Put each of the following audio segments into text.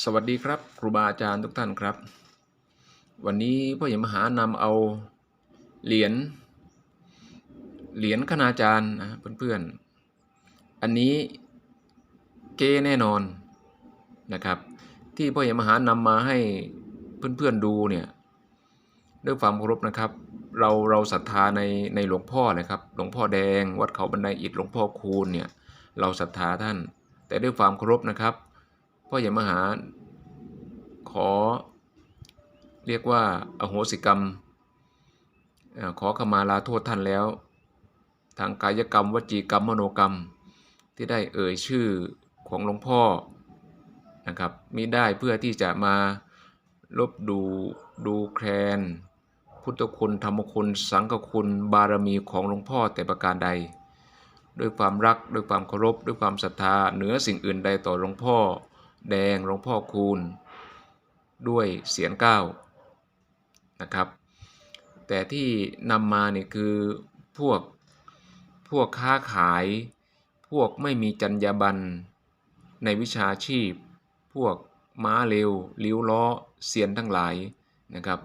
สวัสดีครับ ครูบาอาจารย์ทุกท่านครับ วันนี้พ่อใหญ่มหานำเอาเหรียญเหรียญคณาจารย์นะเพื่อนๆ อันนี้เก้แน่นอนนะครับ ที่พ่อใหญ่มหานำมาให้เพื่อนๆดูเนี่ยด้วยความเคารพนะครับ เราเราศรัทธาในในหลวงพ่อนะครับ หลวงพ่อแดง วัดเขาบันไดอิฐหลวงพ่อคูณเนี่ยเราศรัทธาท่าน แต่ด้วยความเคารพนะครับ พ่อใหญ่มหา ขอเรียกว่าอโหสิกรรมอขอขมาลาโทษท่านแล้ว ทางกายกรรมวจีกรรมมโนกรรม ที่ได้เอ่ยชื่อของหลวงพ่อนะครับมิได้เพื่อที่จะมาลบดูดูแคลน พุทธคุณธรรมคุณ สังฆคุณบารมีของหลวงพ่อแต่ประการใด ด้วยความรักด้วยความเคารพ ด้วยความศรัทธาเหนือสิ่งอื่นใดต่อหลวงพ่อ แดงหลวงพ่อคูณ ด้วยเสียงเก้านะครับ แต่ที่นำมาเนี่ยคือพวกพวกค้าขาย พวกไม่มีจรรยาบรรณในวิชาชีพ พวกม้าเร็วลิ้วล้อเสียนทั้งหลายนะครับ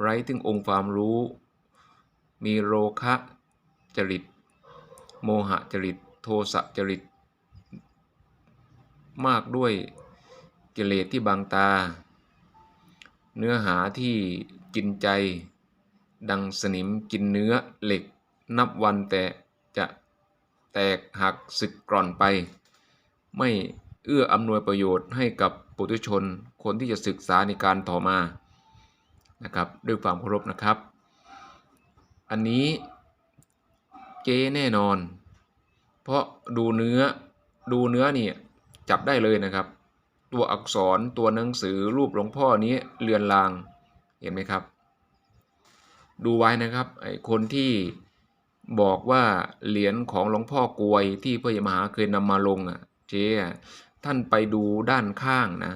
ไร้ถึงองค์ความรู้ มีโรคะจริต โมหะจริต โทสะจริต มากด้วย กิเลสที่บังตา เนื้อหาที่กินใจ ดังสนิมกินเนื้อเหล็ก นับวันแต่จะแตกหักสึกกร่อนไป ไม่เอื้ออำนวยประโยชน์ให้กับปุถุชนคนที่จะศึกษาในการต่อมานะครับด้วยความเคารพนะครับ อันนี้เก๊แน่นอน เพราะดูเนื้อดูเนื้อนี่จับได้เลยนะครับ ตัวอักษรตัวหนังสือรูปหลวงพ่อนี้เลือนลางเห็นไหมครับ ดูไว้นะครับไอ้คนที่บอกว่าเหรียญของหลวงพ่อกวยที่พระยมหาเคยนำมาลงอะเจ๊ท่านไปดูด้านข้างนะ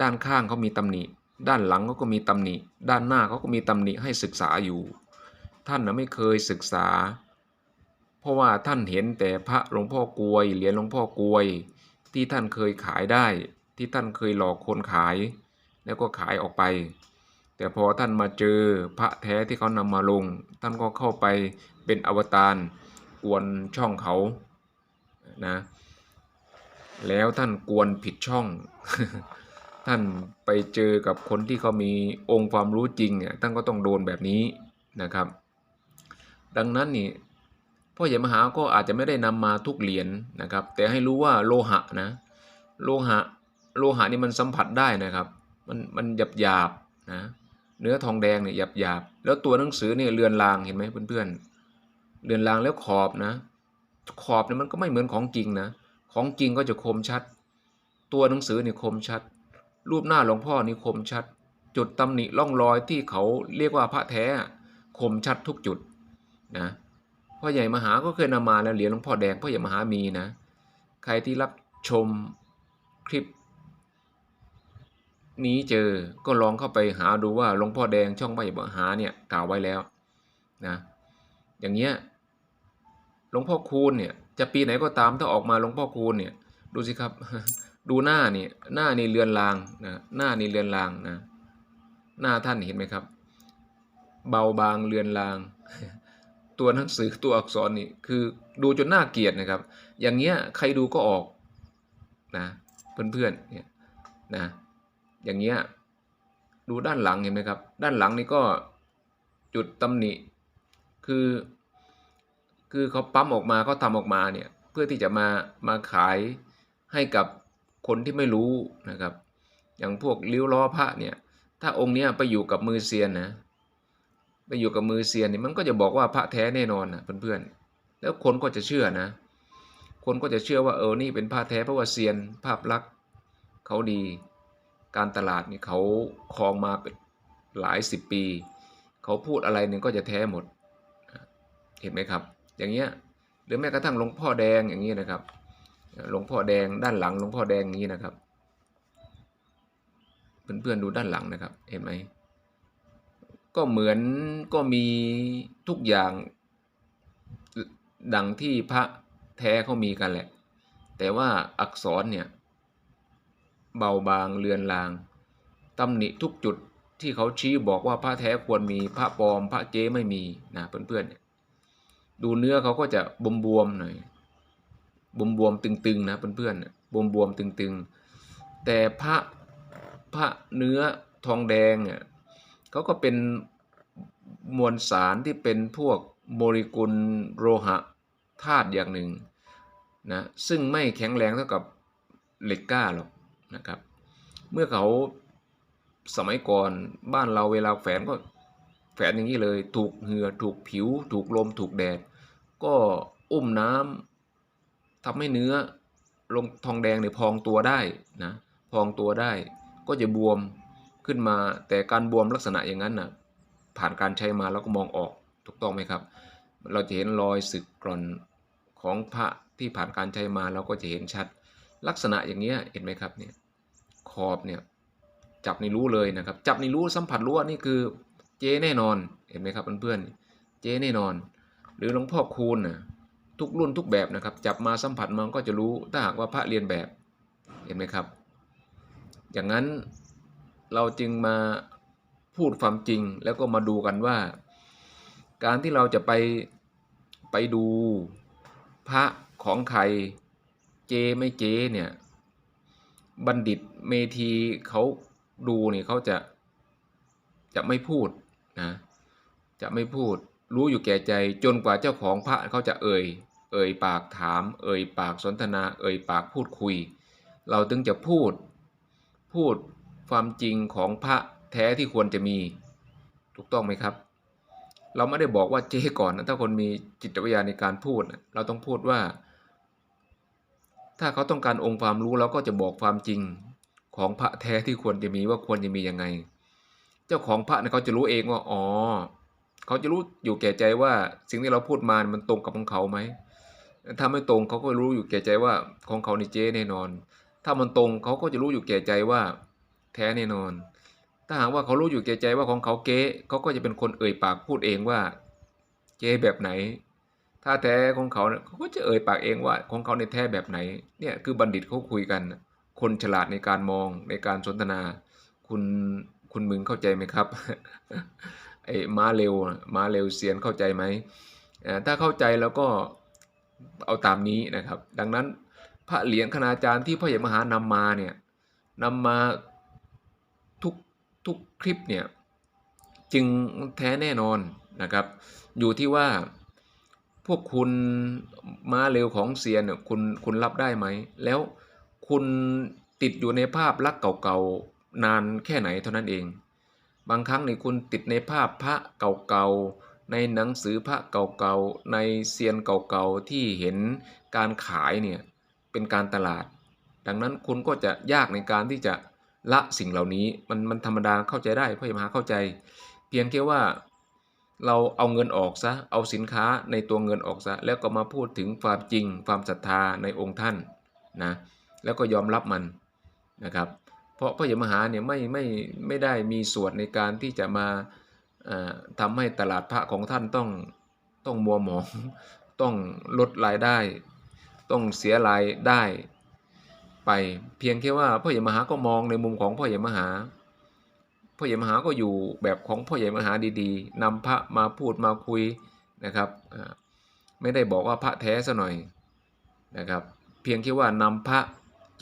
ด้านข้างเขามีตำหนิ ด้านหลังเขาก็มีตำหนิ ด้านหน้าเขาก็มีตำหนิให้ศึกษาอยู่ ท่านนะไม่เคยศึกษา เพราะว่าท่านเห็นแต่พระหลวงพ่อกวยเหรียญหลวงพ่อกวยที่ท่านเคยขายได้ ที่ท่านเคยหลอกคนขาย แล้วก็ขายออกไป แต่พอท่านมาเจอพระแท้ที่เขานำมาลง ท่านก็เข้าไปเป็นอวตารกวนช่องเขานะแล้วท่านกวนผิดช่อง ท่านไปเจอกับคนที่เขามีองค์ความรู้จริงเนี่ยท่านก็ต้องโดนแบบนี้นะครับ ดังนั้นนี่พ่อใหญ่มหาก็อาจจะไม่ได้นำมาทุกเหรียญนะครับ แต่ให้รู้ว่าโลหะนะ โลหะ โลหะนี่มันสัมผัสได้นะครับ มันมันหยาบหยาบนะเนื้อทองแดงเนี่ยหยาบหยาบแล้วตัวหนังสือเนี่ยเลือนลางเห็นไหมเพื่อนๆเลือนลางแล้วขอบนะ ขอบเนี่ยมันก็ไม่เหมือนของจริงนะของจริงก็จะคมชัด ตัวหนังสือนี่คมชัด รูปหน้าหลวงพ่อนี่คมชัด จุดตำหนิร่องรอยที่เขาเรียกว่าพระแท้คมชัดทุกจุดนะพ่อใหญ่มหาก็เคยนำมาแล้วเหรียญหลวงพ่อแดงพ่อใหญ่มหามีนะ ใครที่รับชมคลิป นี้เจอก็ลองเข้าไปหาดูว่าหลวงพ่อแดงช่องใหญ่มหาเนี่ยกล่าวไว้แล้วนะอย่างเงี้ยหลวงพ่อคูณเนี่ยจะปีไหนก็ตามถ้าออกมาหลวงพ่อคูณเนี่ยดูสิครับ ดูหน้านี่หน้านี่เลือนลางนะหน้านี่เลือนลางนะหน้าท่านเห็นไหมครับ เบาบางเลือนลาง ตัวหนังสือตัวอักษรนี่คือดูจนน่าเกลียดนะครับ อย่างเงี้ยใครดูก็ออกนะเพื่อนๆเนี่ยนะ อย่างเงี้ยดูด้านหลังเห็นไหมครับ ด้านหลังนี่ก็จุดตำหนิคือ คือเขาปั๊มออกมาเขาทำออกมาเนี่ยเพื่อที่จะมามาขายให้กับคนที่ไม่รู้นะครับ อย่างพวกลิ้วล้อพระเนี่ยถ้าองค์เนี้ยไปอยู่กับมือเซียนนะไปอยู่กับมือเซียนนี่มันก็จะบอกว่าพระแท้แน่นอนนะเพื่อนๆแล้วคนก็จะเชื่อนะ คนก็จะเชื่อว่าเออนี่เป็นพระแท้เพราะว่าเซียนภาพลักษณ์เขาดี การตลาดนี่เขาครองมาเป็นหลายสิบปี เขาพูดอะไรเนี่ยก็จะแท้หมด เห็นไหมครับ อย่างเงี้ยหรือแม้กระทั่งหลวงพ่อแดงอย่างนี้นะครับหลวงพ่อแดงด้านหลังหลวงพ่อแดงอย่างนี้นะครับ เพื่อนๆดูด้านหลังนะครับ เห็นไหมก็เหมือนก็มีทุกอย่างดังที่พระแท้เขามีกันแหละ แต่ว่าอักษรเนี่ย เบาบางเลือนลางตำหนิทุกจุดที่เขาชี้บอกว่าพระแท้ควรมีพระปลอมพระเก๊ไม่มีนะเพื่อนๆเนี่ยดูเนื้อเขาก็จะบวมๆหน่อยบวมๆตึงๆนะเพื่อนๆบวมๆตึงๆ แต่พระพระเนื้อทองแดงเนี่ยเขาก็เป็นมวลสารที่เป็นพวกโมเลกุลโลหะธาตุอย่างหนึ่งนะซึ่งไม่แข็งแรงเท่ากับเหล็กกล้าหรอก นะครับ เมื่อเขาสมัยก่อนบ้านเราเวลาแฝนก็แฝนอย่างนี้เลย ถูกเหงื่อถูกผิว ถูกลม ถูกแดด ก็อุ้มน้ำทำให้เนื้อลงทองแดงเนี่ยพองตัวได้นะพองตัวได้ ก็จะบวมขึ้นมา แต่การบวมลักษณะอย่างนั้นนะผ่านการใช้มาแล้วก็มองออกถูกต้องไหมครับ เราจะเห็นรอยสึกกร่อนของพระที่ผ่านการใช้มาเราก็จะเห็นชัด ลักษณะอย่างเนี้ยเห็นไหมครับเนี่ย ขอบเนี่ยจับในรู้เลยนะครับ จับในรู้สัมผัสรู้นี่คือเจแน่นอนเห็นไหมครับเพื่อนๆเจแน่นอน หรือหลวงพ่อคูณนะทุกรุ่นทุกแบบนะครับ จับมาสัมผัสมันก็จะรู้ถ้าหากว่าพระเรียนแบบเห็นไหมครับ อย่างนั้นเราจึงมาพูดความจริงแล้วก็มาดูกันว่า การที่เราจะไปไปดูพระของใครเจไม่เจเนี่ยบัณฑิต เมธีเขาดูเนี่ยเขาจะจะไม่พูดนะจะไม่พูดรู้อยู่แก่ใจจนกว่าเจ้าของพระเขาจะเอ่ย เอ่ยปากถาม เอ่ยปากสนทนา เอ่ยปากพูดคุย เราถึงจะพูดพูดความจริงของพระแท้ที่ควรจะมีถูกต้องไหมครับ เราไม่ได้บอกว่าเจ๊ก่อนนะถ้าคนมีจิตวิทยาในการพูด เราต้องพูดว่า ถ้าเขาต้องการองค์ความรู้เราก็จะบอกความจริง ของพระแท้ที่ควรจะมีว่าควรจะมียังไง เจ้าของพระเนี่ยเขาจะรู้เองว่าอ๋อเขาจะรู้อยู่แก่ใจว่าสิ่งที่เราพูดมามันตรงกับของเขาไหมถ้าไม่ตรงเขาก็รู้อยู่แก่ใจว่าของเขาในเจ๊แน่นอน ถ้ามันตรงเขาก็จะรู้อยู่แก่ใจว่า แท้แน่นอน ถ้าหากว่าเขารู้อยู่แก่ใจว่าของเขาเก๊เขาก็จะเป็นคนเอ่ยปากพูดเองว่าเก๊แบบไหน ถ้าแท้ของเขาเขาก็จะเอ่ยปากเองว่าของเขาในแท้แบบไหน เนี่ยคือบัณฑิตเขาคุยกัน คนฉลาดในการมองในการสนทนา คุณคุณมึงเข้าใจไหมครับไอ้ม้าเร็วม้าเร็วเซียนเข้าใจไหมถ้าเข้าใจแล้วก็เอาตามนี้นะครับ ดังนั้นพระเหรียญคณาจารย์ที่พระเหยมหานำมาเนี่ยนำมาทุกทุกคลิปเนี่ยจึงแท้แน่นอนนะครับ อยู่ที่ว่าพวกคุณมาเร็วของเซียนเนี่ยคุณคุณรับได้ไหม แล้ว คุณติดอยู่ในภาพลักษณ์เก่าๆนานแค่ไหนเท่านั้นเอง บางครั้งนี่คุณติดในภาพพระเก่าๆ ในหนังสือพระเก่าๆ ในเซียนเก่าๆ ที่เห็นการขายเนี่ยเป็นการตลาด ดังนั้นคุณก็จะยากในการที่จะละสิ่งเหล่านี้มันมันธรรมดาเข้าใจได้พ่อมหาเข้าใจ เพียงแค่ว่าเราเอาเงินออกซะเอาสินค้าในตัวเงินออกซะแล้วก็มาพูดถึงความจริงความศรัทธาในองค์ท่านนะ แล้วก็ยอมรับมันนะครับ เพราะพระยมหาเนี่ยไม่ไม่ไม่ได้มีส่วนในการที่จะมาทำให้ตลาดพระของท่านต้องต้องมัวหมองต้องลดรายได้ ต้องเสียรายได้ไปเพียงแค่ว่าพ่อใหญ่มหาก็มองในมุมของพ่อใหญ่มหาพ่อใหญ่มหาก็อยู่แบบของพ่อใหญ่มหาดีๆนำพระมาพูดมาคุยนะครับไม่ได้บอกว่าพระแท้ซะหน่อยนะครับ เพียงแค่ว่านำพระ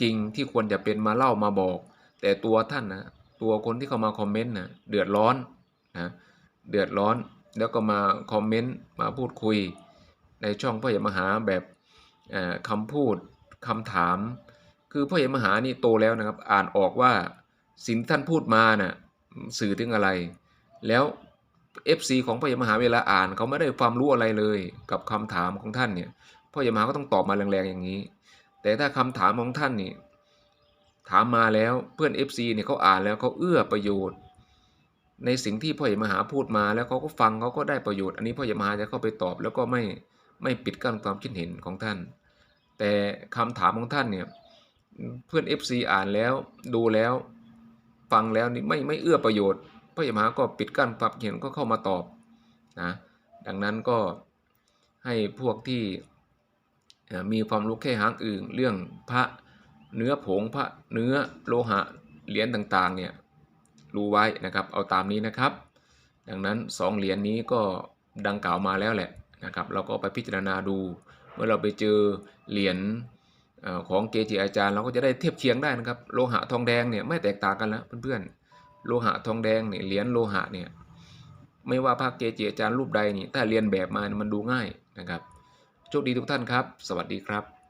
จริงที่ควรจะเป็นมาเล่ามาบอก แต่ตัวท่านนะตัวคนที่เข้ามาคอมเมนต์นะเดือดร้อนนะเดือดร้อนแล้วก็มาคอมเมนต์มาพูดคุย ในช่องพ่อใหญ่มหาแบบคำพูดคำถาม คือพ่อใหญ่มหานี่โตแล้วนะครับ อ่านออกว่าสิ่งท่านพูดมานะ่ะสื่อถึงอะไร แล้ว FC ของพ่อใหญ่มหาเวลาอ่านเขาไม่ได้ความรู้อะไรเลย กับคำถามของท่านเนี่ยพ่อใหญ่มหาก็ต้องตอบมาแรงๆอย่างนี้ แต่ถ้าคำถามของท่านนี่ถามมาแล้วเพื่อน FC เนี่ยเขาอ่านแล้วเขาเอื้อประโยชน์ ในสิ่งที่พ่อใหญ่มหาพูดมาแล้วเขาก็ฟังเขาก็ได้ประโยชน์ อันนี้พ่อใหญ่มหาจะเข้าไปตอบแล้วก็ไม่ไม่ปิดกั้นความคิดเห็นของท่าน แต่คำถามของท่านเนี่ยเพื่อน FC อ่านแล้วดูแล้วฟังแล้วนี่ไม่ไม่เอื้อประโยชน์พระยมหาก็ปิดกั้นความเห็นก็เข้ามาตอบนะดังนั้นก็ให้พวกที่ มีความรู้แค่หางอื่นเรื่องพระเนื้อผงพระเนื้อโลหะเหรียญต่างๆเนี่ยรู้ไว้นะครับเอาตามนี้นะครับ ดังนั้นสองเหรียญนี้ก็ดังกล่าวมาแล้วแหละนะครับเราก็ไปพิจารณาดู เมื่อเราไปเจอเหรียญของเกจิอาจารย์ เราก็จะได้เทียบเคียงได้นะครับโลหะทองแดงเนี่ยไม่แตกต่างกันแล้วเพื่อนๆโลหะทองแดงเนี่ยเหรียญโลหะเนี่ยไม่ว่าพระเกจิอาจารย์รูปใดนี่ถ้าเรียนแบบมามันดูง่ายนะครับ โชคดีทุกท่านครับ สวัสดีครับ